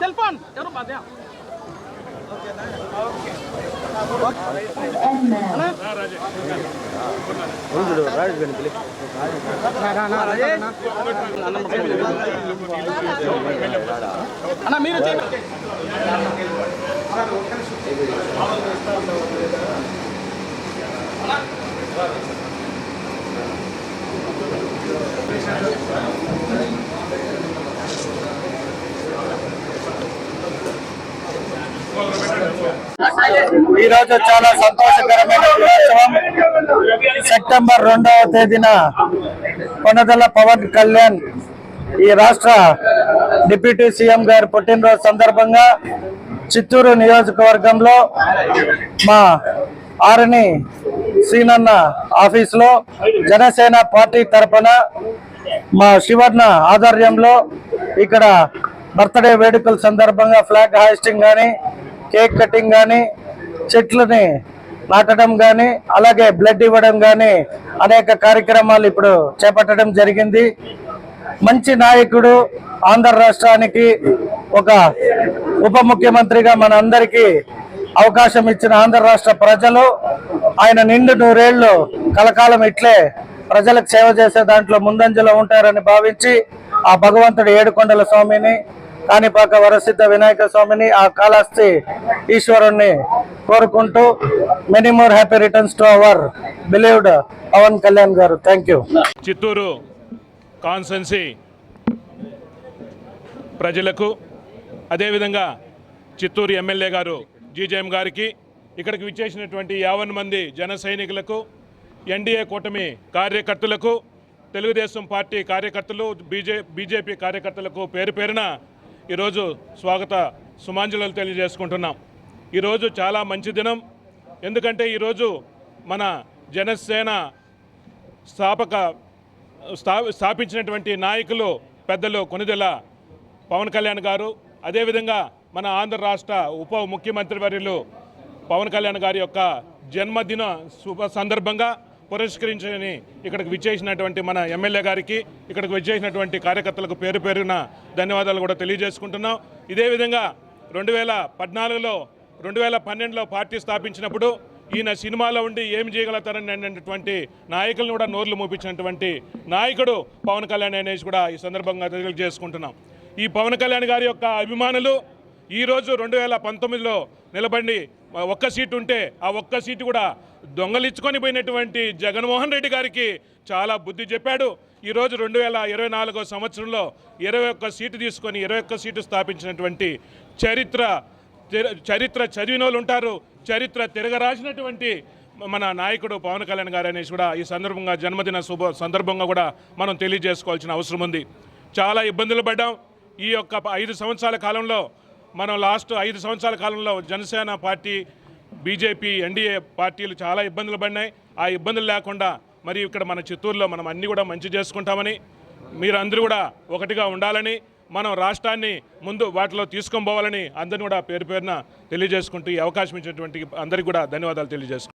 Cellphone யாரும் பாத்தியா అన్న మీరు ఈ రోజు చాలా సంతోషకరమైన దినోత్సవం సెప్టెంబర్ రెండవ తేదీన కొనదల పవన్ కళ్యాణ్ ఈ రాష్ట్ర డిప్యూటీ సీఎం గారి పుట్టినరోజు సందర్భంగా చిత్తూరు నియోజకవర్గంలో మా ఆరుని సీనన్న ఆఫీసులో జనసేన పార్టీ తరఫున మా శివర్ణ ఆధ్వర్యంలో ఇక్కడ బర్త్డే వేడుకల సందర్భంగా ఫ్లాగ్ హాయిస్టింగ్ కానీ కేక్ కటింగ్ కానీ చెట్లని నాటడం కానీ అలాగే బ్లడ్ ఇవ్వడం కానీ అనేక కార్యక్రమాలు ఇప్పుడు చేపట్టడం జరిగింది. మంచి నాయకుడు ఆంధ్ర రాష్ట్రానికి ఒక ఉప ముఖ్యమంత్రిగా మన అందరికీ అవకాశం ఇచ్చిన ఆంధ్ర రాష్ట్ర ప్రజలు ఆయన నిండు నూరేళ్ళు కలకాలం ఇట్లే ప్రజలకు సేవ చేసే దాంట్లో ముందంజలో ఉంటారని భావించి ఆ భగవంతుడు ఏడుకొండల స్వామిని కాణిపాక వరసిద్ధ వినాయక స్వామిని ఆ కాళహస్తి ఈశ్వరుణ్ణి కోరుకుంటూ many more happy returns to our beloved Pawan Kalyan garu. Thank you Chittoor కాన్సెన్సీ ప్రజలకు అదేవిధంగా చిత్తూరు ఎమ్మెల్యే గారు జీజేఎం గారికి ఇక్కడికి విచ్చేసినటువంటి యావన్ మంది జన సైనికులకు ఎన్డీఏ కూటమి కార్యకర్తలకు తెలుగుదేశం పార్టీ కార్యకర్తలు బీజే బీజేపీ కార్యకర్తలకు పేరు పేరున ఈరోజు స్వాగత సుమాంజలు తెలియజేసుకుంటున్నాం. ఈరోజు చాలా మంచి దినం. ఎందుకంటే ఈరోజు మన జనసేన స్థాపక స్థా స్థాపించినటువంటి నాయకులు పెద్దలు కొనిదెల పవన్ కళ్యాణ్ గారు అదేవిధంగా మన ఆంధ్ర రాష్ట్ర ఉప ముఖ్యమంత్రి వర్యులు పవన్ కళ్యాణ్ గారి యొక్క జన్మదిన శుభ సందర్భంగా పురస్కరించని ఇక్కడికి విచ్చేసినటువంటి మన ఎమ్మెల్యే గారికి ఇక్కడికి విచ్చేసినటువంటి కార్యకర్తలకు పేరు పేరున ధన్యవాదాలు కూడా తెలియజేసుకుంటున్నాం. ఇదే విధంగా రెండు వేల పద్నాలుగులో రెండు వేల పన్నెండులో పార్టీ స్థాపించినప్పుడు ఈయన సినిమాలో ఉండి ఏం చేయగలుగుతారని అనేటువంటి నాయకులను కూడా నోర్లు మూపించినటువంటి నాయకుడు పవన్ కళ్యాణ్ అనేసి కూడా ఈ సందర్భంగా తెలియజేసుకుంటున్నాం. ఈ పవన్ కళ్యాణ్ గారి యొక్క అభిమానులు ఈరోజు రెండు వేల పంతొమ్మిదిలో నిలబడి ఒక్క సీటు ఉంటే ఆ ఒక్క సీటు కూడా దొంగలించుకొని పోయినటువంటి జగన్మోహన్ రెడ్డి గారికి చాలా బుద్ధి చెప్పాడు. ఈరోజు రెండు వేల ఇరవై నాలుగో సంవత్సరంలో ఇరవై ఒక్క సీటు తీసుకొని ఇరవై ఒక్క సీటు స్థాపించినటువంటి చరిత్ర చరిత్ర చదివిన వాళ్ళు ఉంటారు. చరిత్ర తిరగరాసినటువంటి మన నాయకుడు పవన్ కళ్యాణ్ గారు అనేసి కూడా ఈ సందర్భంగా జన్మదిన శుభ సందర్భంగా కూడా మనం తెలియజేసుకోవాల్సిన అవసరం ఉంది. చాలా ఇబ్బందులు పడ్డాం. ఈ యొక్క ఐదు సంవత్సరాల కాలంలో మనం లాస్ట్ ఐదు సంవత్సరాల కాలంలో జనసేన పార్టీ బీజేపీ ఎన్డీఏ పార్టీలు చాలా ఇబ్బందులు పడినాయి. ఆ ఇబ్బందులు లేకుండా మరి ఇక్కడ మన చిత్తూరులో మనం అన్నీ కూడా మంచి చేసుకుంటామని మీరందరూ కూడా ఒకటిగా ఉండాలని మనం రాష్ట్రాన్ని ముందు వాటిలో తీసుకొని పోవాలని అందరిని కూడా పేరు పేరున తెలియజేసుకుంటూ ఈ అవకాశం ఇచ్చినటువంటి అందరికీ కూడా ధన్యవాదాలు తెలియజేసుకుంటాం